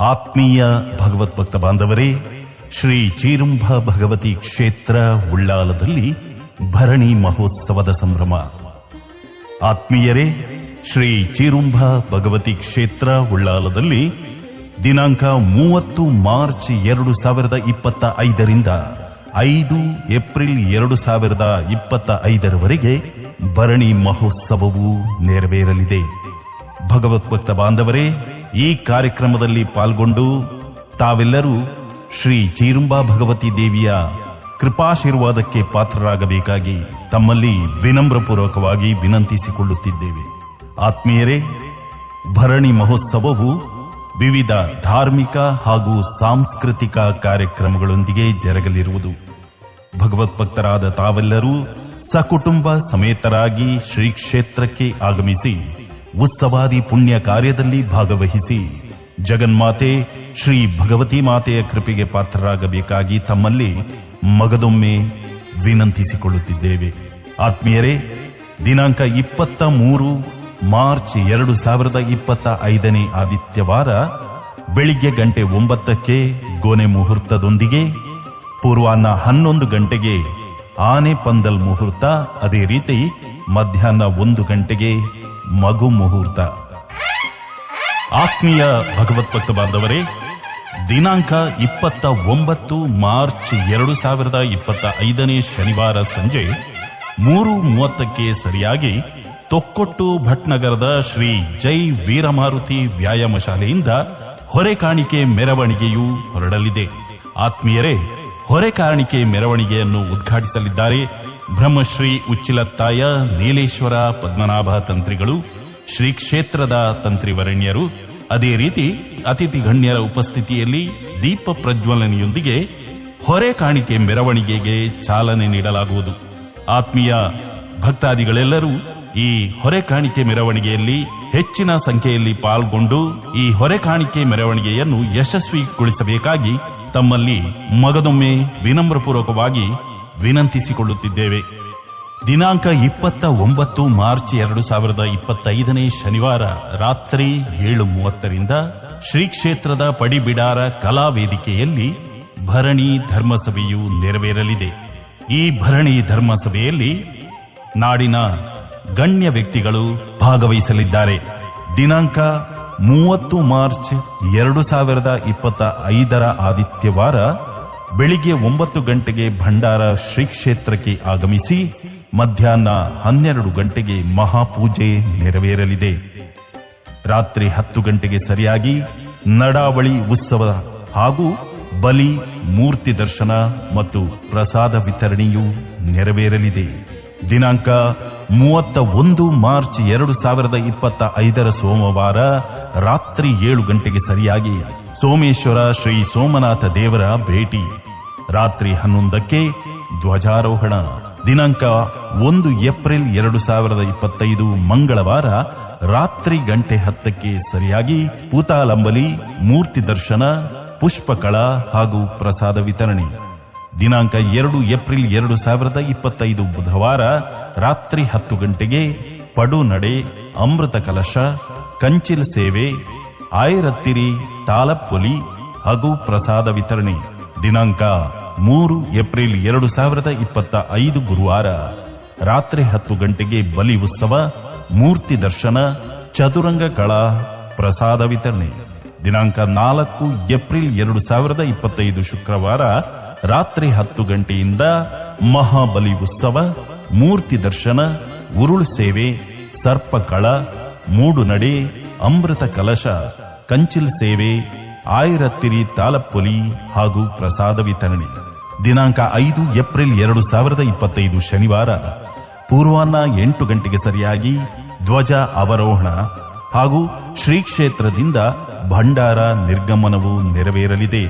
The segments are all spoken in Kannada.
ಆತ್ಮೀಯ ಭಗವದ್ಭಕ್ತ ಬಾಂಧವರೇ, ಶ್ರೀ ಚೀರುಂಭ ಭಗವತಿ ಕ್ಷೇತ್ರ ಉಳ್ಳಾಲದಲ್ಲಿ ಭರಣಿ ಮಹೋತ್ಸವದ ಸಂಭ್ರಮ. ಆತ್ಮೀಯರೇ, ಶ್ರೀ ಚೀರುಂಭ ಭಗವತಿ ಕ್ಷೇತ್ರ ಉಳ್ಳಾಲದಲ್ಲಿ ದಿನಾಂಕ ಮೂವತ್ತು ಮಾರ್ಚ್ ಎರಡು ಸಾವಿರದ ಇಪ್ಪತ್ತ ಐದರಿಂದ ಐದು ಏಪ್ರಿಲ್ ಎರಡು ಸಾವಿರದ ಇಪ್ಪತ್ತ ಐದರವರೆಗೆ ಭರಣಿ ಮಹೋತ್ಸವವು ನೆರವೇರಲಿದೆ. ಭಗವದ್ಭಕ್ತ ಬಾಂಧವರೇ ಈ ಕಾರ್ಯಕ್ರಮದಲ್ಲಿ ಪಾಲ್ಗೊಂಡು ತಾವೆಲ್ಲರೂ ಶ್ರೀ ಚೀರುಂಬಾ ಭಗವತಿ ದೇವಿಯ ಕೃಪಾಶೀರ್ವಾದಕ್ಕೆ ಪಾತ್ರರಾಗಬೇಕಾಗಿ ತಮ್ಮಲ್ಲಿ ವಿನಮ್ರಪೂರ್ವಕವಾಗಿ ವಿನಂತಿಸಿಕೊಳ್ಳುತ್ತಿದ್ದೇವೆ. ಆತ್ಮೀಯರೇ, ಭರಣಿ ಮಹೋತ್ಸವವು ವಿವಿಧ ಧಾರ್ಮಿಕ ಹಾಗೂ ಸಾಂಸ್ಕೃತಿಕ ಕಾರ್ಯಕ್ರಮಗಳೊಂದಿಗೆ ಜರಗಲಿರುವುದು. ಭಗವತ್ಭಕ್ತರಾದ ತಾವೆಲ್ಲರೂ ಸಕುಟುಂಬ ಸಮೇತರಾಗಿ ಶ್ರೀ ಕ್ಷೇತ್ರಕ್ಕೆ ಆಗಮಿಸಿ ಉತ್ಸವಾದಿ ಪುಣ್ಯ ಕಾರ್ಯದಲ್ಲಿ ಭಾಗವಹಿಸಿ ಜಗನ್ಮಾತೆ ಶ್ರೀ ಭಗವತಿ ಮಾತೆಯ ಕೃಪೆಗೆ ಪಾತ್ರರಾಗಬೇಕಾಗಿ ತಮ್ಮಲ್ಲಿ ಮಗದೊಮ್ಮೆ ವಿನಂತಿಸಿಕೊಳ್ಳುತ್ತಿದ್ದೇವೆ. ಆತ್ಮೀಯರೇ, ದಿನಾಂಕ ಇಪ್ಪತ್ತ ಮೂರು ಮಾರ್ಚ್ ಎರಡು ಸಾವಿರದ ಇಪ್ಪತ್ತ ಐದನೇ ಆದಿತ್ಯವಾರ ಬೆಳಿಗ್ಗೆ ಗಂಟೆ ಒಂಬತ್ತಕ್ಕೆ ಗೋನೆ ಮುಹೂರ್ತದೊಂದಿಗೆ ಪೂರ್ವಾಹ್ನ ಹನ್ನೊಂದು ಗಂಟೆಗೆ ಆನೆ ಪಂದಲ್ ಮುಹೂರ್ತ. ಅದೇ ರೀತಿ ಮಧ್ಯಾಹ್ನ ಒಂದು ಗಂಟೆಗೆ ಮಗು ಮುಹೂರ್ತ. ಆತ್ಮೀಯ ಭಗವತ್ಭಕ್ತ ಬಾಂಧವರೇ, ದಿನಾಂಕ ಇಪ್ಪತ್ತ ಒಂಬತ್ತು ಮಾರ್ಚ್ ಎರಡು ಸಾವಿರದ ಇಪ್ಪತ್ತ ಐದನೇ ಶನಿವಾರ ಸಂಜೆ ಮೂರು ಮೂವತ್ತಕ್ಕೆ ಸರಿಯಾಗಿ ತೊಕ್ಕೊಟ್ಟು ಭಟ್ನಗರದ ಶ್ರೀ ಜೈ ವೀರಮಾರುತಿ ವ್ಯಾಯಾಮ ಶಾಲೆಯಿಂದ ಹೊರೆ ಕಾಣಿಕೆ ಮೆರವಣಿಗೆಯು ಹೊರಡಲಿದೆ. ಆತ್ಮೀಯರೇ, ಹೊರೆ ಕಾಣಿಕೆ ಮೆರವಣಿಗೆಯನ್ನು ಉದ್ಘಾಟಿಸಲಿದ್ದಾರೆ ಬ್ರಹ್ಮಶ್ರೀ ಉಚ್ಚಿಲತ್ತಾಯ ನೀಲೇಶ್ವರ ಪದ್ಮನಾಭ ತಂತ್ರಿಗಳು, ಶ್ರೀ ಕ್ಷೇತ್ರದ ತಂತ್ರಿ ವರಣ್ಯರು ಅದೇ ರೀತಿ ಅತಿಥಿ ಗಣ್ಯರ ಉಪಸ್ಥಿತಿಯಲ್ಲಿ ದೀಪ ಪ್ರಜ್ವಲನೆಯೊಂದಿಗೆ ಹೊರೆ ಕಾಣಿಕೆ ಮೆರವಣಿಗೆಗೆ ಚಾಲನೆ ನೀಡಲಾಗುವುದು. ಆತ್ಮೀಯ ಭಕ್ತಾದಿಗಳೆಲ್ಲರೂ ಈ ಹೊರೆ ಕಾಣಿಕೆ ಮೆರವಣಿಗೆಯಲ್ಲಿ ಹೆಚ್ಚಿನ ಸಂಖ್ಯೆಯಲ್ಲಿ ಪಾಲ್ಗೊಂಡು ಈ ಹೊರೆ ಕಾಣಿಕೆ ಮೆರವಣಿಗೆಯನ್ನು ಯಶಸ್ವಿಗೊಳಿಸಬೇಕಾಗಿ ತಮ್ಮಲ್ಲಿ ಮಗದೊಮ್ಮೆ ವಿನಮ್ರಪೂರ್ವಕವಾಗಿ ವಿನಂತಿಸಿಕೊಳ್ಳುತ್ತಿದ್ದೇವೆ. ದಿನಾಂಕ ಇಪ್ಪತ್ತ ಒಂಬತ್ತು ಮಾರ್ಚ್ ಎರಡು ಸಾವಿರದ ಇಪ್ಪತ್ತೈದನೇ ಶನಿವಾರ ರಾತ್ರಿ ಏಳು ಮೂವತ್ತರಿಂದ ಶ್ರೀ ಕ್ಷೇತ್ರದ ಪಡಿಬಿಡಾರ ಕಲಾ ವೇದಿಕೆಯಲ್ಲಿ ಭರಣಿ ಧರ್ಮಸಭೆಯು ನೆರವೇರಲಿದೆ. ಈ ಭರಣಿ ಧರ್ಮಸಭೆಯಲ್ಲಿ ನಾಡಿನ ಗಣ್ಯ ವ್ಯಕ್ತಿಗಳು ಭಾಗವಹಿಸಲಿದ್ದಾರೆ. ದಿನಾಂಕ ಮೂವತ್ತು ಮಾರ್ಚ್ ಎರಡು ಸಾವಿರದ ಇಪ್ಪತ್ತ ಐದರ ಆದಿತ್ಯವಾರ ಬೆಳಿಗ್ಗೆ ಒಂಬತ್ತು ಗಂಟೆಗೆ ಭಂಡಾರ ಶ್ರೀ ಕ್ಷೇತ್ರಕ್ಕೆ ಆಗಮಿಸಿ, ಮಧ್ಯಾಹ್ನ ಹನ್ನೆರಡು ಗಂಟೆಗೆ ಮಹಾಪೂಜೆ ನೆರವೇರಲಿದೆ. ರಾತ್ರಿ ಹತ್ತು ಗಂಟೆಗೆ ಸರಿಯಾಗಿ ನಡಾವಳಿ ಉತ್ಸವ ಹಾಗೂ ಬಲಿ, ಮೂರ್ತಿ ದರ್ಶನ ಮತ್ತು ಪ್ರಸಾದ ವಿತರಣೆಯು ನೆರವೇರಲಿದೆ. ದಿನಾಂಕ ಮೂವತ್ತ ಒಂದು ಮಾರ್ಚ್ ಎರಡು ಸಾವಿರದ ಇಪ್ಪತ್ತ ಐದರ ಸೋಮವಾರ ರಾತ್ರಿ ಏಳು ಗಂಟೆಗೆ ಸರಿಯಾಗಿ ಸೋಮೇಶ್ವರ ಶ್ರೀ ಸೋಮನಾಥ ದೇವರ ಭೇಟಿ. ರಾತ್ರಿ ಹನ್ನೊಂದಕ್ಕೆ ಧ್ವಜಾರೋಹಣ. ದಿನಾಂಕ ಒಂದು ಏಪ್ರಿಲ್ ಎರಡು ಸಾವಿರದ ಇಪ್ಪತ್ತೈದು ಮಂಗಳವಾರ ರಾತ್ರಿ ಗಂಟೆ ಹತ್ತಕ್ಕೆ ಸರಿಯಾಗಿ ಪೂತಾಲಂಬಲಿ, ಮೂರ್ತಿ ದರ್ಶನ, ಪುಷ್ಪಕಳ ಹಾಗೂ ಪ್ರಸಾದ ವಿತರಣೆ. ದಿನಾಂಕ ಎರಡು ಏಪ್ರಿಲ್ ಎರಡು ಸಾವಿರದ ಇಪ್ಪತ್ತೈದು ಬುಧವಾರ ರಾತ್ರಿ ಹತ್ತು ಗಂಟೆಗೆ ಪಡು ನಡೆ, ಅಮೃತ ಕಲಶ, ಕಂಚಿಲ್ ಸೇವೆ, ಆಯರತ್ತಿರಿ ತಾಲಪ್ಪೊಲಿ ಹಾಗೂ ಪ್ರಸಾದ ವಿತರಣೆ. ದಿನಾಂಕ ಮೂರು ಏಪ್ರಿಲ್ ಎರಡು ಸಾವಿರದ ಇಪ್ಪತ್ತ ಐದು ಗುರುವಾರ ರಾತ್ರಿ ಹತ್ತು ಗಂಟೆಗೆ ಬಲಿ ಉತ್ಸವ, ಮೂರ್ತಿ ದರ್ಶನ, ಚದುರಂಗ ಕಳಾ, ಪ್ರಸಾದ ವಿತರಣೆ. ದಿನಾಂಕ ನಾಲ್ಕು ಏಪ್ರಿಲ್ ಎರಡು ಸಾವಿರದ ಇಪ್ಪತ್ತೈದು ಶುಕ್ರವಾರ ರಾತ್ರಿ ಹತ್ತು ಗಂಟೆಯಿಂದ ಮಹಾಬಲಿ ಉತ್ಸವ, ಮೂರ್ತಿ ದರ್ಶನ, ಉರುಳು ಸೇವೆ, ಸರ್ಪಕಳ, ಮೂಡು ನಡೆ, ಅಮೃತ ಕಲಶ, ಕಂಚಿಲ್ ಸೇವೆ ಆಯಿರತ್ತಿರಿ ತಾಲಪ್ಪೊಲಿ ಹಾಗೂ ಪ್ರಸಾದ ವಿತರಣೆ. ದಿನಾಂಕ ಐದು ಏಪ್ರಿಲ್ ಎರಡು ಸಾವಿರದ ಇಪ್ಪತ್ತೈದು ಶನಿವಾರ, ಪೂರ್ವಾಹ್ನ ಎಂಟು ಗಂಟೆಗೆ ಸರಿಯಾಗಿ ಧ್ವಜ ಅವರೋಹಣ ಹಾಗೂ ಶ್ರೀ ಕ್ಷೇತ್ರದಿಂದ ಭಂಡಾರ ನಿರ್ಗಮನವು ನೆರವೇರಲಿದೆ.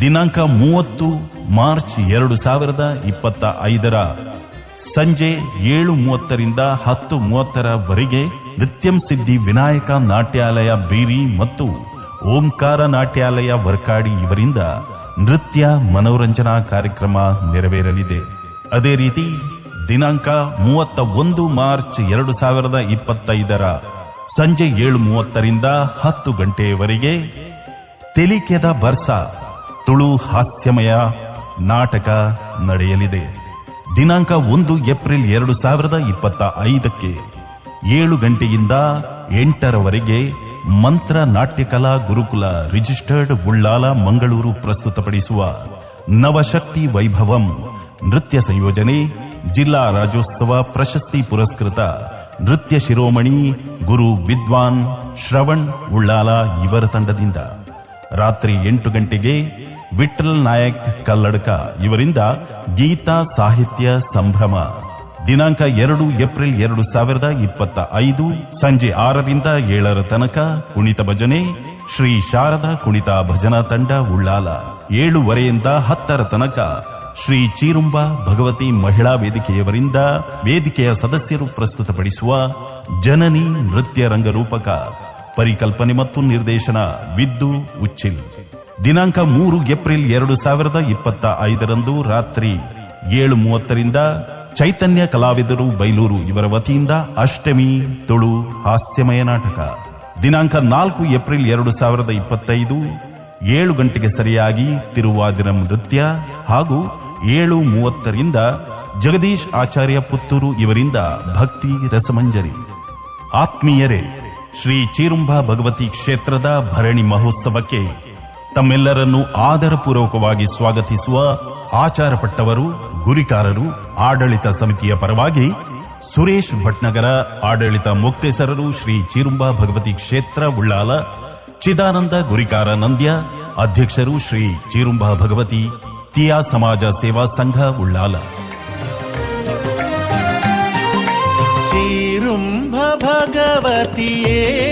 ದಿನಾಂಕ ಮೂವತ್ತು ಮಾರ್ಚ್ ಎರಡು ಸಾವಿರದ ಇಪ್ಪತ್ತ ಐದರ, ಸಂಜೆ ಏಳು ಮೂವತ್ತರಿಂದ ಹತ್ತು ಮೂವತ್ತರವರೆಗೆ ನೃತ್ಯಂ ಸಿದ್ಧಿ ವಿನಾಯಕ ನಾಟ್ಯಾಲಯ ಬೀರಿ ಮತ್ತು ಓಂಕಾರ ನಾಟ್ಯಾಲಯ ವರ್ಕಾಡಿ ಇವರಿಂದ ನೃತ್ಯ ಮನೋರಂಜನಾ ಕಾರ್ಯಕ್ರಮ ನೆರವೇರಲಿದೆ. ಅದೇ ರೀತಿ ದಿನಾಂಕ ಮೂವತ್ತ ಒಂದು ಮಾರ್ಚ್ ಎರಡು ಸಾವಿರದ ಇಪ್ಪತ್ತೈದರ ಸಂಜೆ ಏಳು ಮೂವತ್ತರಿಂದ ಹತ್ತು ಗಂಟೆಯವರೆಗೆ ತೆಲಿಕೆದ ಬರ್ಸ, ತುಳು ಹಾಸ್ಯಮಯ ನಾಟಕ ನಡೆಯಲಿದೆ. ದಿನಾಂಕ ಒಂದು ಏಪ್ರಿಲ್ ಎರಡು ಸಾವಿರದ ಇಪ್ಪತ್ತ ಐದಕ್ಕೆ ಏಳು ಗಂಟೆಯಿಂದ ಎಂಟರವರೆಗೆ ಮಂತ್ರ ನಾಟ್ಯಕಲಾ ಗುರುಕುಲ ರಿಜಿಸ್ಟರ್ಡ್ ಉಳ್ಳಾಲ ಮಂಗಳೂರು ಪ್ರಸ್ತುತಪಡಿಸುವ ನವಶಕ್ತಿ ವೈಭವಂ ನೃತ್ಯ ಸಂಯೋಜನೆ ಜಿಲ್ಲಾ ರಾಜ್ಯೋತ್ಸವ ಪ್ರಶಸ್ತಿ ಪುರಸ್ಕೃತ ನೃತ್ಯ ಶಿರೋಮಣಿ ಗುರು ವಿದ್ವಾನ್ ಶ್ರವಣ್ ಉಳ್ಳಾಲ ಇವರ ತಂಡದಿಂದ. ರಾತ್ರಿ ಎಂಟು ಗಂಟೆಗೆ ವಿಠಲ್ ನಾಯಕ್ ಕಲ್ಲಡ್ಕ ಇವರಿಂದ ಗೀತಾ ಸಾಹಿತ್ಯ ಸಂಭ್ರಮ. ದಿನಾಂಕ ಎರಡು ಏಪ್ರಿಲ್ ಎರಡು ಸಾವಿರದ ಇಪ್ಪತ್ತ ಐದು ಸಂಜೆ ಆರರಿಂದ ಏಳರ ತನಕ ಕುಣಿತ ಭಜನೆ ಶ್ರೀ ಶಾರದಾ ಕುಣಿತ ಭಜನಾ ತಂಡ ಉಳ್ಳಾಲ ಏಳುವರೆಯಿಂದ ಹತ್ತರ ತನಕ ಶ್ರೀ ಚೀರುಂಬ ಭಗವತಿ ಮಹಿಳಾ ವೇದಿಕೆಯವರಿಂದ ವೇದಿಕೆಯ ಸದಸ್ಯರು ಪ್ರಸ್ತುತಪಡಿಸುವ ಜನನಿ ನೃತ್ಯ ರಂಗರೂಪಕ, ಪರಿಕಲ್ಪನೆ ಮತ್ತು ನಿರ್ದೇಶನ ವಿದ್ದು ಉಚ್ಚಿಲ್. ದಿನಾಂಕ ಮೂರು ಏಪ್ರಿಲ್ ಎರಡು ಸಾವಿರದ ಇಪ್ಪತ್ತ ಐದರಂದು ರಾತ್ರಿ ಏಳು ಮೂವತ್ತರಿಂದ ಚೈತನ್ಯ ಕಲಾವಿದರು ಬೈಲೂರು ಇವರ ವತಿಯಿಂದ ಅಷ್ಟಮಿ, ತುಳು, ಹಾಸ್ಯಮಯ ನಾಟಕ. ದಿನಾಂಕ ನಾಲ್ಕು ಏಪ್ರಿಲ್ ಎರಡು ಸಾವಿರದ ಇಪ್ಪತ್ತೈದು, ಏಳು ಗಂಟೆಗೆ ಸರಿಯಾಗಿ ತಿರುವಾದಿರಂ ನೃತ್ಯ ಹಾಗೂ ಏಳು ಮೂವತ್ತರಿಂದ ಜಗದೀಶ್ ಆಚಾರ್ಯ ಪುತ್ತೂರು ಇವರಿಂದ ಭಕ್ತಿ ರಸಮಂಜರಿ. ಆತ್ಮೀಯರೇ, ಶ್ರೀ ಚೀರುಂಬ ಭಗವತಿ ಕ್ಷೇತ್ರದ ಭರಣಿ ಮಹೋತ್ಸವಕ್ಕೆ ತಮ್ಮೆಲ್ಲರನ್ನು ಆದರಪೂರ್ವಕವಾಗಿ ಸ್ವಾಗತಿಸುವ ಆಚಾರಪಟ್ಟವರು ಗುರಿಕಾರರು ಆಡಳಿತ ಸಮಿತಿಯ ಪರವಾಗಿ ಸುರೇಶ್ ಭಟ್ನಗರ, ಆಡಳಿತ ಮುಕ್ತೇಸರರು ಶ್ರೀ ಚಿರುಂಬ ಭಗವತಿ ಕ್ಷೇತ್ರ ಉಳ್ಳಾಲ, ಚಿದಾನಂದ ಗುರಿಕಾರ ನಂದ್ಯ, ಅಧ್ಯಕ್ಷರು ಶ್ರೀ ಚಿರುಂಬ ಭಗವತಿ, ತಿಯಾ ಸಮಾಜ ಸೇವಾ ಸಂಘ ಉಳ್ಳಾಲ. ಭಗವತಿಯೇ.